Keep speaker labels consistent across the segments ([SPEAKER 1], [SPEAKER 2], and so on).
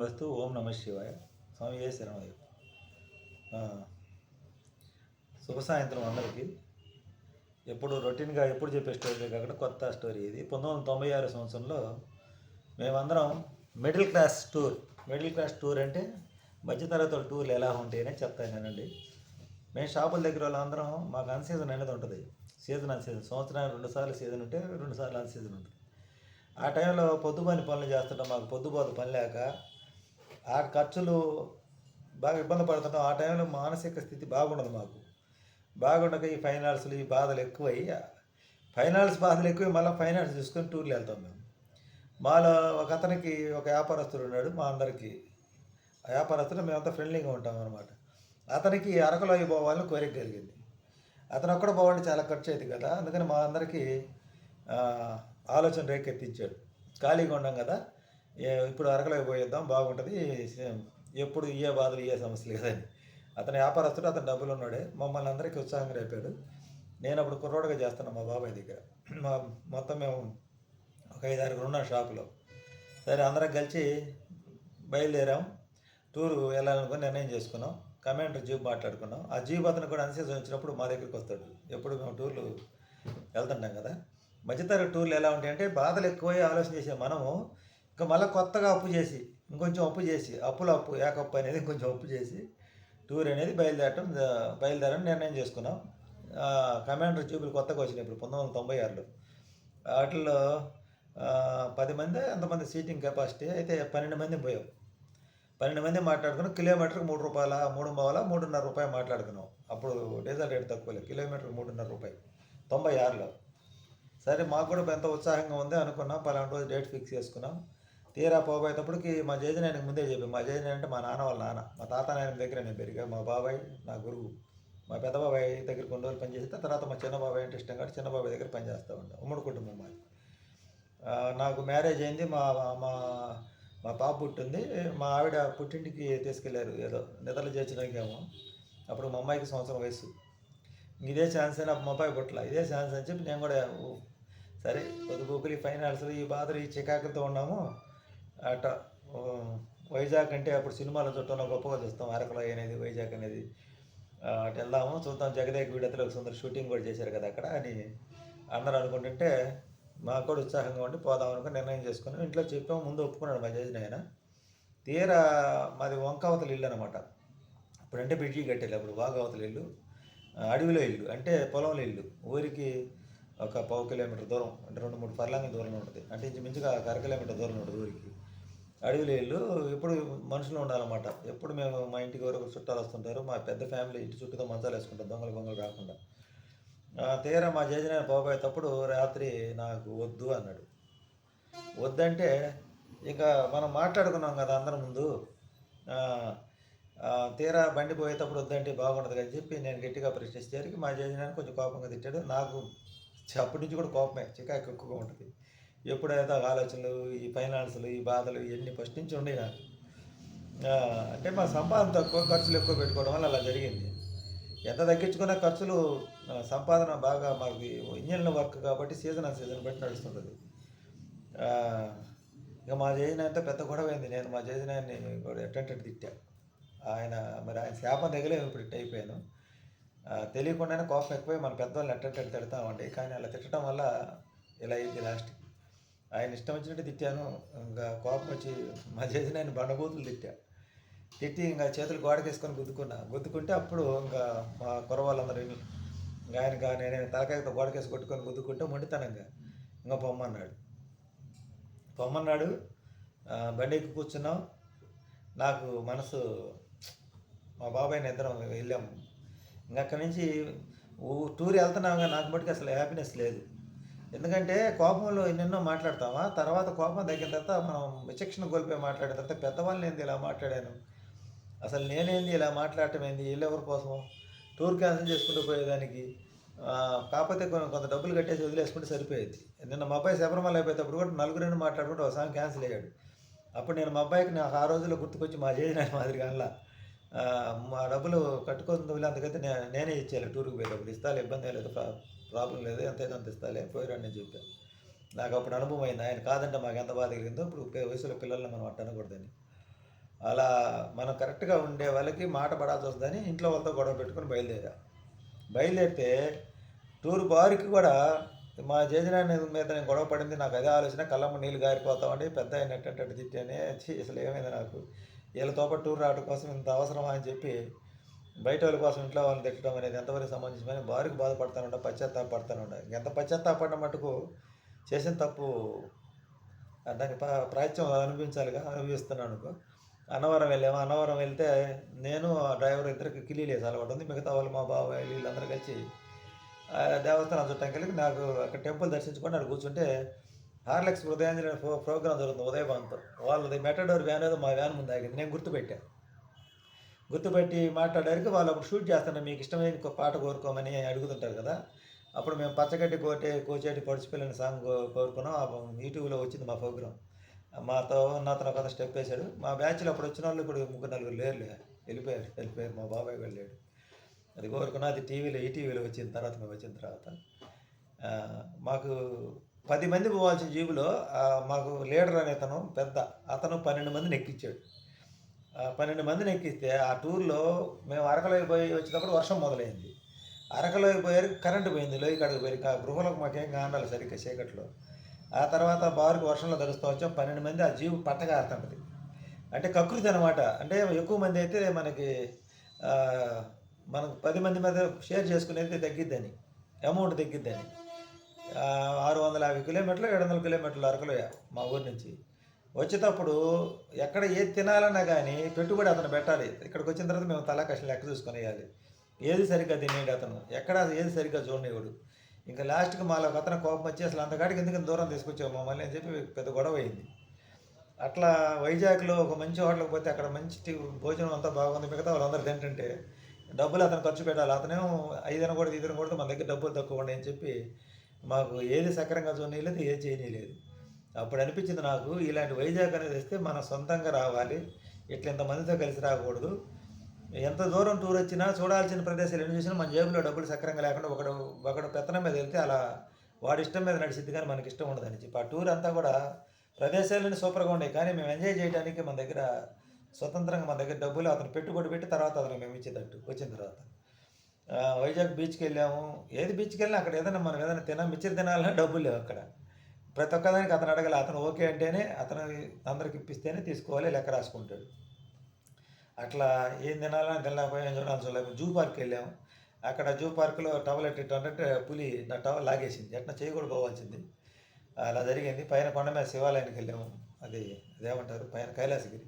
[SPEAKER 1] వస్తూ ఓం నమ శివాయ. స్వామి ఏ శరణమయ్య శుభ సాయంత్రం అందరికీ. ఎప్పుడు రొటీన్గా ఎప్పుడు చెప్పే స్టోరీ కాకుండా కొత్త స్టోరీ ఇది. పంతొమ్మిది వందల తొంభై ఆరు సంవత్సరంలో మేమందరం middle class tour. Middle class tour అంటే మధ్యతరగతి టూర్లు ఎలా ఉంటాయని చెప్తాను నేనండి మేము షాపుల దగ్గర వాళ్ళందరం మాకు అన్ సీజన్ అనేది ఉంటుంది. Season un season. సంవత్సరానికి రెండు సార్లు సీజన్ ఉంటే రెండు సార్లు అన్ సీజన్ ఉంటుంది. ఆ టైంలో పొద్దుపని పనులు చేస్తుంటాం. మాకు పొద్దుపోత పని లేక ఆ ఖర్చులు బాగా ఇబ్బంది పడుతుంటాం ఆ టైంలో మానసిక స్థితి బాగుండదు మాకు. బాగుండక ఈ ఫైనాన్స్లు ఈ బాధలు ఎక్కువై ఫైనాన్స్ బాధలు ఎక్కువ మళ్ళీ ఫైనాన్స్ చూసుకొని టూర్లు వెళ్తాం మేము. మాలో ఒక అతనికి ఒక వ్యాపారస్తుడు ఉన్నాడు మా అందరికీ. ఆ వ్యాపారస్తుడు మేమంతా ఫ్రెండ్లీగా ఉంటాం అనమాట అతనికి అరకులో పోవాలని కోరిక కలిగింది. అతను ఒక్కడ పోవాలంటే చాలా ఖర్చు అయింది కదా. అందుకని మా అందరికీ ఆలోచన రేకెత్తించాడు. ఖాళీగా ఉన్నాం కదా. ఇప్పుడు అరకలోకి పోయేద్దాం బాగుంటుంది ఎప్పుడు ఏ బాధలు ఏ సమస్యలు కదండి. అతని వ్యాపారస్తుడు అతను డబ్బులు ఉన్నాడే మమ్మల్ని అందరికీ ఉత్సాహంగా రేపాడు. నేను అప్పుడు కుర్రోడుగా చేస్తున్నాను మా బాబాయ్ దగ్గర. మా మొత్తం మేము ఒక ఐదు ఆరుగురు ఉన్నాం షాపులో. సరే అందరం కలిసి బయలుదేరాం. టూరు వెళ్ళాలనుకుని నిర్ణయం చేసుకున్నాం. కమాండర్ జీబ్ మాట్లాడుకున్నాం. ఆ జీబ్ అతను కూడా అన్సీజన్ వచ్చినప్పుడు మా దగ్గరికి వస్తాడు. ఎప్పుడు మేము టూర్లు వెళ్తుంటాం కదా. మధ్యతరగతి టూర్లు ఎలా ఉంటాయంటే బాధలు ఎక్కువై ఆలోచన చేసే మనము ఇంకా మళ్ళీ కొత్తగా అప్పు చేసి ఇంకొంచెం అప్పు చేసి అప్పుల అప్పు ఏకప్పు అనేది ఇంకొంచెం అప్పు చేసి టూర్ అనేది బయలుదేరటం బయలుదేరని నిర్ణయం చేసుకున్నాం. కమాండర్ ట్యూబులు కొత్తగా వచ్చినాయి ఇప్పుడు పంతొమ్మిది వందల తొంభై ఆరులో. వాటిల్లో పది మంది ఎంతమంది సీటింగ్ కెపాసిటీ అయితే పన్నెండు మంది పోయాం. పన్నెండు మంది మాట్లాడుకున్నాం. కిలోమీటర్కి మూడు రూపాయల మూడు బావాల మూడున్నర రూపాయలు మాట్లాడుకున్నాం. అప్పుడు డీజిల్ రేట్ తక్కువలే కిలోమీటర్కి మూడున్నర రూపాయలు. తొంభై ఆరులో. సరే మాకు కూడా ఎంత ఉత్సాహంగా ఉంది అనుకున్నాం. పలానా రోజు డేట్ ఫిక్స్ చేసుకున్నాం. తీరా పోబోయేటప్పటికి మా జయజనాయనకి ముందే చెప్పి మా జయజనాయన అంటే మా నాన్న వాళ్ళ నాన్న మా తాత నాయన దగ్గర నేను పెరిగా మా బాబాయ్ నా గురువు మా పెద్ద బాబాయ్ దగ్గర కొన్ని రోజులు పనిచేస్తే తర్వాత మా చిన్న బాబాయ్ అంటే ఇష్టం కాబట్టి చిన్న బాబాయ్ దగ్గర పనిచేస్తూ ఉంటాం ఉమ్మడి కుటుంబం మాది. నాకు మ్యారేజ్ అయింది మా మా మా పాప పుట్టింది మా ఆవిడ పుట్టింటికి తీసుకెళ్ళారు ఏదో నిద్రలు చేర్చినాకేమో అప్పుడు మా అమ్మాయికి సంవత్సరం వయసు ఇదే ఛాన్స్ అయినా మా అబ్బాయి పుట్టల ఇదే ఛాన్స్ అని చెప్పి నేను కూడా సరే పొద్దుగూకులు ఈ ఫైనాన్స్లు ఈ బాధలు ఈ చికాకులతో ఉన్నాము. అట వైజాగ్ అంటే అప్పుడు సినిమాలు చూడటం గొప్పగా చూస్తాం. అరకులో అనేది వైజాగ్ అనేది. అటు వెళ్దాము చూద్దాం. జగదేక్ వీడతలో సుందర షూటింగ్ కూడా చేశారు కదా అక్కడ అని అందరూ అనుకుంటుంటే మాకు కూడా ఉత్సాహంగా ఉండి పోదాం అనుకుని నిర్ణయం చేసుకున్నాం. ఇంట్లో చెప్పాము ముందు ఒప్పుకున్నాడు మా జడ్జిని ఆయన తీరా మాది వంకావతల ఇల్లు అనమాట ఇప్పుడంటే బ్రిడ్జి కట్టేది అప్పుడు వాగావతల ఇల్లు. అడవిలో ఇల్లు అంటే పొలంలో ఇల్లు. ఊరికి ఒక పావు కిలోమీటర్ దూరం అంటే రెండు మూడు ఫర్లాంగ్ దూరంలో ఉంటుంది. అంటే ఇంచుమించుగా ఒక అర కిలోమీటర్ దూరం ఉంటుంది ఊరికి. అడవిలో ఇల్లు ఎప్పుడు మనుషులు ఉండాలన్నమాట. ఎప్పుడు మేము మా ఇంటికి ఎవరో చుట్టాలు వస్తుంటారు మా పెద్ద ఫ్యామిలీ ఇంటి చుట్టూతో మంచాలు వేసుకుంటాం దొంగలు బొంగలు రాకుండా తీరా మా జేజన పోబోయేటప్పుడు రాత్రి నాకు వద్దు అన్నాడు. వద్దంటే ఇంకా మనం మాట్లాడుకున్నాం కదా అందరి ముందు. తీరా బండి పోయేటప్పుడు వద్దంటే బాగుండదు అని చెప్పి నేను గట్టిగా ప్రశ్నించేసరికి మా జేజనాన్ని కొంచెం కోపంగా తిట్టాడు. నాకు అప్పటి నుంచి కూడా కోపమే చికాకు ఎక్కువగా ఉంటుంది. ఎప్పుడైతే ఆలోచనలు ఈ ఫైనాన్స్లు ఈ బాధలు ఇవన్నీ ఫస్ట్ నుంచి ఉండే నాకు. అంటే మా సంపాదన తక్కువ ఖర్చులు ఎక్కువ పెట్టుకోవడం వల్ల అలా జరిగింది. ఎంత తగ్గించుకున్న ఖర్చులు సంపాదన బాగా మాకు ఇంజన్ల వర్క్ కాబట్టి సీజన్ ఆ సీజన్ బట్టి నడుస్తుంటుంది. ఇక మా జయజన అంతా పెద్ద గొడవ అయింది నేను మా జయజనాన్ని కూడా ఎట్టంటే తిట్టా. ఆయన మరి ఆయన శాపం తగిలేము ఇప్పుడు ఇట్ అయిపోయాను. తెలియకుండానే కోపం ఎక్కువై మన పెద్దవాళ్ళని ఎట్టంటే తిడతామండి కానీ అలా తిట్టడం వల్ల ఇలా అయింది లాస్ట్కి. ఆయన ఇష్టం వచ్చినట్టు తిట్టాను. ఇంకా కోపం వచ్చి మా చేసిన ఆయన బండబూతులు తిట్టా. తిట్టి ఇంకా చేతులు గోడకేసుకొని గుద్దుకున్నా. గుద్దుకుంటే అప్పుడు ఇంకా మా కురవాళ్ళందరూ ఇంకా ఆయన ఇంకా నేను తలకాయతో గోడకేసి కొట్టుకొని గుద్దుకుంటే మొండితనంగా ఇంకా పొమ్మన్నాడు. పొమ్మన్నాడు. బండి ఎక్కి కూర్చున్నాం. నాకు మనసు మా బాబాయ్ ఇద్దరం వెళ్ళాము ఇంకా అక్కడి నుంచి టూర్ వెళ్తున్నాం నాకు మటుకు అసలు హ్యాపీనెస్ లేదు. ఎందుకంటే కోపంలో ఎన్నెన్నో మాట్లాడతామా? తర్వాత కోపం తగ్గిన తర్వాత మనం విచక్షణ కోల్పోయి మాట్లాడిన తర్వాత పెద్దవాళ్ళని ఏంది ఇలా మాట్లాడాను? అసలు నేనేంది ఇలా మాట్లాడటం ఏంది? వీళ్ళెవరి కోసం టూర్ క్యాన్సిల్ చేసుకుంటూ పోయేదానికి కాకపోతే కొన్ని కొంత డబ్బులు కట్టేసి వదిలేసుకుంటే సరిపోయేది. నిన్న మా అబ్బాయి శబరిమల అయిపోయేటప్పుడు కూడా నలుగురిని మాట్లాడుకుంటూ ఒకసారి క్యాన్సిల్ అయ్యాడు. అప్పుడు నేను మా అబ్బాయికి నాకు ఆ రోజుల్లో గుర్తుకొచ్చి మా చేసిన మాదిరిగా అలా మా డబ్బులు కట్టుకొని వదిలే అందుకైతే నేనే ఇచ్చేయాలి టూర్కి పోయేటప్పుడు. ఇస్తాలే ఇబ్బంది లేదు ప్రాబ్లం లేదు ఎంత అయితే అంత ఇస్తాలే పోయిరండి అని చెప్పాను. నాకు అప్పుడు అనుభవం అయింది ఆయన కాదంటే మాకు ఎంత బాధ కలిగిందో ఇప్పుడు వయసులో పిల్లల్ని మనం అట్ట అనకూడదని. అలా మనం కరెక్ట్గా ఉండే వాళ్ళకి మాట పడాల్సి వస్తుందని ఇంట్లో వాళ్ళతో గొడవ పెట్టుకొని బయలుదేరా. బయలుదేరితే టూర్ బారికి కూడా మా జేజనాన్ని మీద నేను గొడవ పడింది నాకు అదే ఆలోచన కళ్ళమ్మ నీళ్ళు గారిపోతామండి పెద్ద అయినట్టు తిట్టానే అసలు ఏమైంది నాకు? వీళ్ళతో పాటు టూర్ రావడం కోసం ఇంత అవసరమా అని చెప్పి బయట వాళ్ళ కోసం ఇంట్లో వాళ్ళని తిట్టడం అనేది ఎంతవరకు సంబంధించిన బారికి బాధపడతానుండ పశ్చాత్తాపడతానుండ ఎంత పశ్చాత్తాపడిన మటుకు చేసిన తప్పు దానికి ప్రాచ్యం ప్రాయశ్చిత్తం అనిపించాలిగా అనుభవిస్తున్నాను అనుకో. అన్నవరం వెళ్ళాము? అన్నవరం వెళ్తే నేను ఆ డ్రైవర్ ఇద్దరికి కిలీలేసి అలవాటు ఉంది. మిగతా వాళ్ళు మా బాబాయ్ వీళ్ళందరూ కలిసి దేవస్థానం చుట్టానికి వెళ్ళి నాకు అక్కడ టెంపుల్ దర్శించుకొని అక్కడ కూర్చుంటే హార్లెక్స్ హృదయాంజలి ప్రో ప్రోగ్రామ్ జరుగుతుంది ఉదయభాన్తో. వాళ్ళది మెటడోర్ వ్యాన్ ఏదో మా వ్యాన్ ముందు ఆగింది. నేను గుర్తుపెట్టాను గుర్తుపెట్టి మాట్లాడారికి వాళ్ళు అప్పుడు షూట్ చేస్తున్నారు మీకు ఇష్టమైన ఒక పాట కోరుకోమని అడుగుతుంటారు కదా. అప్పుడు మేము పచ్చగడ్డి కోటే కోచేటి పడిచిపోయిన సాంగ్ కోరుకున్నాం. యూట్యూబ్లో వచ్చింది మా ప్రోగ్రామ్ మాతో నాతో ఒక స్టెప్ వేశాడు. మా బ్యాచ్లో అప్పుడు వచ్చిన వాళ్ళు ఇప్పుడు ముగ్గురు నలుగురు లేరు వెళ్ళిపోయారు వెళ్ళిపోయారు. మా బాబాయ్ వెళ్ళాడు అది కోరుకున్నా. అది టీవీలో ఈటీవీలో వచ్చిన తర్వాత మేము వచ్చిన తర్వాత. మాకు పది మంది పోవాల్సిన జీబులో మాకు లీడర్ అనే అతను పెద్ద అతను పన్నెండు మందిని ఎక్కించాడు. పన్నెండు మందిని ఎక్కిస్తే ఆ టూర్లో మేము అరకలోకి పోయి వచ్చేటప్పుడు వర్షం మొదలైంది. అరకలోకి పోయారు కరెంటు పోయింది లోయ కడుగు పోయి ఆ మాకేం కాండాలి సరిగ్గా చీకట్లో. ఆ తర్వాత బారుకు వర్షంలో తడుస్తూ వచ్చాం. పన్నెండు మంది ఆ జీవు పట్టగా అంటే కకృతి అనమాట అంటే ఎక్కువ మంది అయితే మనకి మనకు పది మంది మీద షేర్ చేసుకునేది తగ్గిద్దని. అమౌంట్ తగ్గిద్దని. ఆరు వందల యాభై కిలోమీటర్లు ఏడు వందల కిలోమీటర్లు అరకులోయ మా ఊరి నుంచి. వచ్చేటప్పుడు ఎక్కడ ఏది తినాలన్నా కానీ పెట్టుబడి అతను పెట్టాలి. ఇక్కడికి వచ్చిన తర్వాత మేము తలా కష్టం లెక్క చూసుకొని వేయాలి. ఏది సరిగ్గా తినేది అతను? ఎక్కడ ఏది సరిగ్గా చూడనివాడు ఇంకా లాస్ట్కి మాలో ఒక అతను కోపం వచ్చి అసలు అంతకాడికి ఎందుకు దూరం తీసుకొచ్చావు మమ్మల్ని? అని చెప్పి పెద్ద గొడవ అయింది. అట్లా వైజాగ్లో ఒక మంచి హోటల్కి పోతే అక్కడ మంచి భోజనం అంతా బాగుంది. మిగతా వాళ్ళందరూ తింటుంటే డబ్బులు అతను ఖర్చు పెట్టాలి. అతనేమో ఐదున కూడా ఇద్దరు కూడా మన దగ్గర డబ్బులు తక్కువ ఉన్నాయి అని చెప్పి మాకు ఏది సక్రంగా చూడలేదు ఏది చేయనీయలేదు అప్పుడు అనిపించింది నాకు ఇలాంటి వైజాగ్ అనేది వస్తే మనం సొంతంగా రావాలి. ఇట్లా ఇంతమందితో కలిసి రాకూడదు. ఎంత దూరం టూర్ వచ్చినా చూడాల్సిన ప్రదేశాలు ఎన్ని చూసినా మన జేబులో డబ్బులు సక్రంగా లేకుండా ఒకడు ఒకడు పెత్తనం మీద వెళ్తే అలా వాడి ఇష్టం మీద నడిచిద్ది కానీ మనకి ఇష్టం ఉండదని చెప్పి ఆ టూర్ అంతా కూడా ప్రదేశాలన్నీ సూపర్గా ఉన్నాయి కానీ మేము ఎంజాయ్ చేయడానికి మన దగ్గర స్వతంత్రంగా మన దగ్గర డబ్బులు అతను పెట్టుబడి పెట్టి తర్వాత అతను మేము ఇచ్చేటట్టు వచ్చిన తర్వాత. వైజాగ్ బీచ్కి వెళ్ళాము. ఏది బీచ్కి వెళ్ళినా అక్కడ ఏదైనా మనం ఏదైనా తినా మిక్చర్ తినాలన్నా డబ్బులు లేవు అక్కడ. ప్రతి ఒక్కదానికి అతను అడగాలి అతను ఓకే అంటేనే అతను అందరికి ఇప్పిస్తేనే తీసుకోవాలి లెక్క రాసుకుంటాడు. అట్లా ఏం తినాలని తినలేకపోయాం చూడాలని చూడలేము జూ పార్క్ వెళ్ళాము అక్కడ జూ పార్క్లో టవల్ ఎట్టింటే పులి నా టవల్ లాగేసింది. ఎట్లా చేయకూడదు పోవాల్సింది అలా జరిగింది. పైన కొండ మీద శివాలయానికి వెళ్ళాము. అది అదేమంటారు? పైన కైలాసగిరి.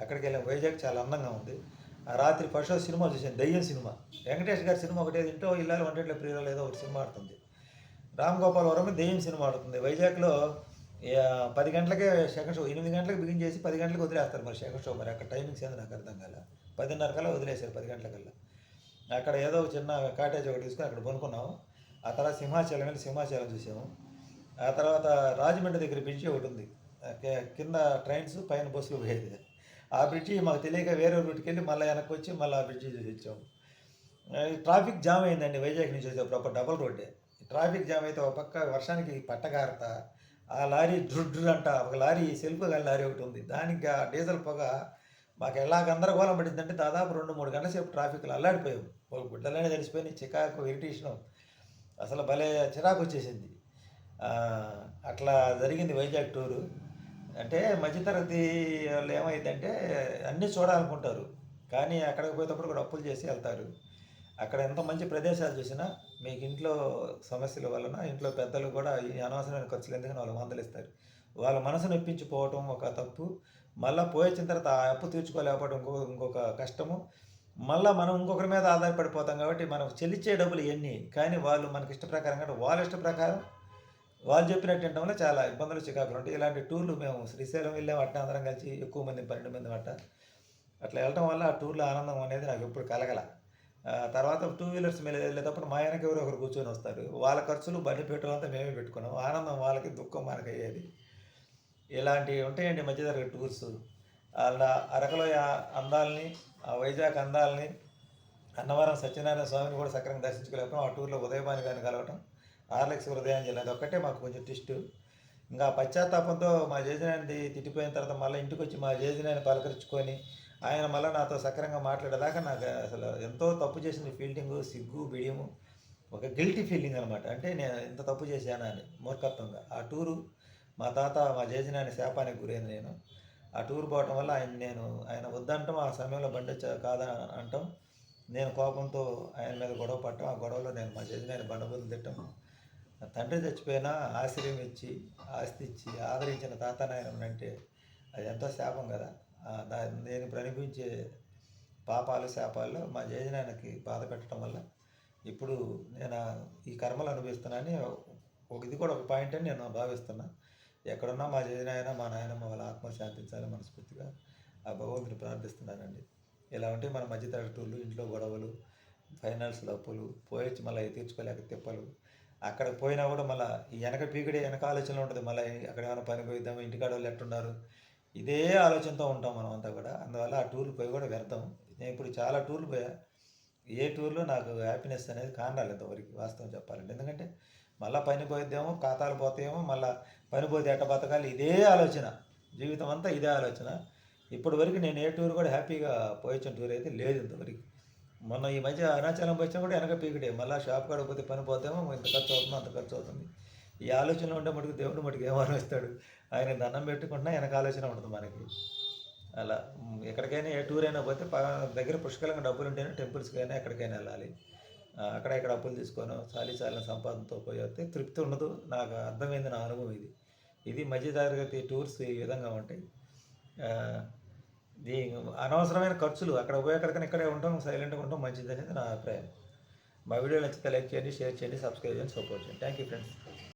[SPEAKER 1] అక్కడికి వెళ్ళాము వైజాగ్ చాలా అందంగా ఉంది. ఆ రాత్రి ఫస్ట్ సినిమా చూసాను దయ్యం సినిమా. వెంకటేష్ గారి సినిమా ఒకటే ఇంట్లో ఇల్లాలు వంటలో ప్రియులు ఏదో ఒకటి సినిమా ఆడుతుంది. రామ్ గోపాల్ వరం దెయ్యం సినిమా ఆడుతుంది. వైజాగ్లో పది గంటలకే సెకండ్ షో ఎనిమిది గంటలకు బిగిన్ చేసి పది గంటలకు వదిలేస్తారు మరి సెకండ్ షో మరి. అక్కడ టైమింగ్స్ ఏంది నాకు అర్థం కాల. పదిన్నర కల్లా వదిలేశారు పది గంటలకల్లా. అక్కడ ఏదో ఒక చిన్న కాటేజ్ ఒకటి తీసుకొని అక్కడ కొనుక్కున్నాము ఆ తర్వాత సింహాచలం వెళ్ళి సింహాచలం చూసాము. ఆ తర్వాత రాజమండ్రి దగ్గర బ్రిడ్జి ఒకటి ఉంది. కింద ట్రైన్స్ పైన బస్సులు పోయేది. ఆ బ్రిడ్జి మాకు తెలియక వేరే రూట్కి వెళ్ళి మళ్ళీ వెనక్కి వచ్చి మళ్ళీ ఆ బ్రిడ్జి చూసి వచ్చాము. ట్రాఫిక్ జామ్ అయిందండి. వైజాగ్ నుంచి వచ్చే ఒక డబల్ రోడ్డే ట్రాఫిక్ జామ్ అయితే ఒక పక్క వర్షానికి పట్టగారత ఆ లారీ డ్రుడ్రు అంట ఒక లారీ సెల్ఫ్ గల లారీ ఒకటి ఉంది. దానికి ఆ డీజిల్ పొగ మాకు ఎలా గందరగోళం పడిందంటే దాదాపు రెండు మూడు గంటల సేపు ట్రాఫిక్లో అల్లాడిపోయాం. గుడ్డలనే తెలిసిపోయినాయి చికాకు ఇరిటేషను. అసలు భలే చిరాకు వచ్చేసింది. అట్లా జరిగింది వైజాగ్ టూరు. అంటే మధ్యతరగతి వాళ్ళు ఏమైందంటే అన్నీ చూడాలనుకుంటారు. కానీ అక్కడికి పోయేటప్పుడు కూడా అప్పులు చేసి వెళ్తారు. అక్కడ ఎంత మంచి ప్రదేశాలు చూసినా మీకు ఇంట్లో సమస్యల వలన ఇంట్లో పెద్దలు కూడా ఈ అనవసరమైన ఖర్చులు ఎందుకని వాళ్ళు మందలిస్తారు. వాళ్ళ మనసు నొప్పించిపోవటం ఒక తప్పు. మళ్ళీ పోయొచ్చిన తర్వాత ఆ అప్పు తీర్చుకోలేకపోవడం ఇంకో ఇంకొక కష్టము. మళ్ళీ మనం ఇంకొకరి మీద ఆధారపడిపోతాం కాబట్టి మనం చెల్లించే డబ్బులు ఎన్ని కానీ వాళ్ళు మనకి ఇష్ట ప్రకారం అంటే వాళ్ళ ఇష్ట ప్రకారం వాళ్ళు చెప్పినట్టు వల్ల చాలా ఇబ్బందులు చికాకులు ఉంటాయి. ఇలాంటి టూర్లు మేము శ్రీశైలం వెళ్ళాం అట్ట అందరం కలిసి ఎక్కువ మంది పన్నెండు మంది అట్ట. అట్లా వెళ్ళటం వల్ల ఆ టూర్లో ఆనందం అనేది నాకు ఎప్పుడు కలగల. తర్వాత టూ వీలర్స్ మీద వెళ్ళేటప్పుడు మా వెనక ఎవరో ఒకరు కూర్చొని వస్తారు. వాళ్ళ ఖర్చులు బండి పెట్రోల్ అంతా మేమే పెట్టుకున్నాం. ఆనందం వాళ్ళకి దుఃఖం మనకి అయ్యేది. ఇలాంటివి ఉంటాయండి మధ్యతరగతి టూర్స్ అలా అరకలో అందాలని ఆ వైజాగ్ అందాలని అన్నవరం సత్యనారాయణ స్వామిని కూడా సక్రంగా దర్శించుకోలేకపోవడం ఆ టూర్లో ఉదయభాని గారిని కలవటం ఆర్లెక్స్ హృదయాంజలి అది ఒక్కటే మాకు కొంచెం ట్విస్ట్ ఇంకా పశ్చాత్తాపంతో మా జేజనాయనది తిట్టిపోయిన తర్వాత మళ్ళీ ఇంటికి వచ్చి మా జేజనాయన పలకరించుకొని ఆయన మళ్ళీ నాతో సక్రంగా మాట్లాడేదాకా నాకు అసలు ఎంతో తప్పు చేసింది ఫీల్డింగు సిగ్గు బిడియము. ఒక గిల్టీ ఫీలింగ్ అనమాట అంటే నేను ఇంత తప్పు చేశానా అని మూర్ఖత్వంగా. ఆ టూరు మా తాత మా జేజనాయన శాపానికి గురైంది నేను. ఆ టూర్ పోవటం వల్ల ఆయన నేను ఆయన వద్దంటాం ఆ సమయంలో బండి కాదని అంటాం. నేను కోపంతో ఆయన మీద గొడవ పట్టడం ఆ గొడవలో నేను మా జేజనాయన బండ తిట్టం. నా తండ్రి చచ్చిపోయినా ఆశ్రయం ఇచ్చి ఆస్తి ఇచ్చి ఆదరించిన తాత నాయన అంటే అది ఎంతో శాపం కదా. నేను ప్రణిపించే పాపాలు శాపాల్లో మా జేజనాయనకి బాధ పెట్టడం వల్ల ఇప్పుడు నేను ఈ కర్మలు అనుభవిస్తున్నానని ఒక ఇది కూడా ఒక పాయింట్ అని నేను భావిస్తున్నా. ఎక్కడున్నా మా జయనాయన మా నాయనమ్మ వాళ్ళ ఆత్మ శాంతించాలని మనస్ఫూర్తిగా ఆ భగవంతుని ప్రార్థిస్తున్నానండి ఇలా ఉంటే మన మధ్యతరగతులు ఇంట్లో గొడవలు ఫైనాన్షియల్ అప్పులు పోయొచ్చి మళ్ళీ అవి తీర్చుకోలేక తిప్పలు అక్కడ పోయినా కూడా మళ్ళీ ఈ వెనక పీకిడే వెనక ఆలోచన ఉంటుంది. మళ్ళీ అక్కడ ఏమైనా పని పోయిద్దాం ఇంటికాడ వాళ్ళు ఎట్టున్నారు ఇదే ఆలోచనతో ఉంటాం మనం అంతా కూడా. అందువల్ల ఆ టూర్లు పోయి కూడా వ్యర్థం నేను ఇప్పుడు చాలా టూర్లు పోయా. ఏ టూర్లో నాకు హ్యాపీనెస్ అనేది కానరాలేదు ఇంతవరకు వాస్తవం చెప్పాలంటే. ఎందుకంటే మళ్ళీ పని పోయిద్దేమో ఖాతాలు పోతాయేమో మళ్ళీ పని పోతే ఎట్ట బతకాలి? ఇదే ఆలోచన. జీవితం అంతా ఇదే ఆలోచన. ఇప్పటి వరకు నేను ఏ టూర్ కూడా హ్యాపీగా పోయొచ్చిన టూర్ అయితే లేదు ఇంతవరకు. మొన్న ఈ మధ్య అరుణాచలం పోయినా కూడా వెనక పీకడే మళ్ళీ షాప్ కాడ పోతే పని పోతేమో ఇంత ఖర్చు అవుతుందో అంత ఖర్చు అవుతుంది. ఈ ఆలోచనలో ఉంటే మటుకు దేవుడు మటుకు ఏమని వస్తాడు ఆయన దండం పెట్టుకుంటున్నా వెనక ఆలోచన ఉంటుంది మనకి. అలా ఎక్కడికైనా ఏ టూర్ అయినా పోతే దగ్గర పుష్కలంగా డబ్బులు ఉంటేనే టెంపుల్స్కి అయినా ఎక్కడికైనా వెళ్ళాలి. అక్కడ ఇక్కడ అప్పులు తీసుకొని చాలీ చాలిన సంపాదనతో పోయి వస్తే తృప్తి ఉండదు. నాకు అర్థమైంది నా అనుభవం ఇది. ఇది మధ్యతరగతి టూర్స్ ఈ విధంగా ఉంటాయి. దీ అనవసరమైన ఖర్చులు అక్కడ పోయి ఎక్కడికైనా ఇక్కడే ఉంటాం సైలెంట్గా ఉంటాం మంచిది అనేది నా అభిప్రాయం. మా వీడియో నచ్చితే లైక్ చేయండి షేర్ చేయండి సబ్స్క్రైబ్ చేయండి సపోర్ట్ చేయండి. Thank you friends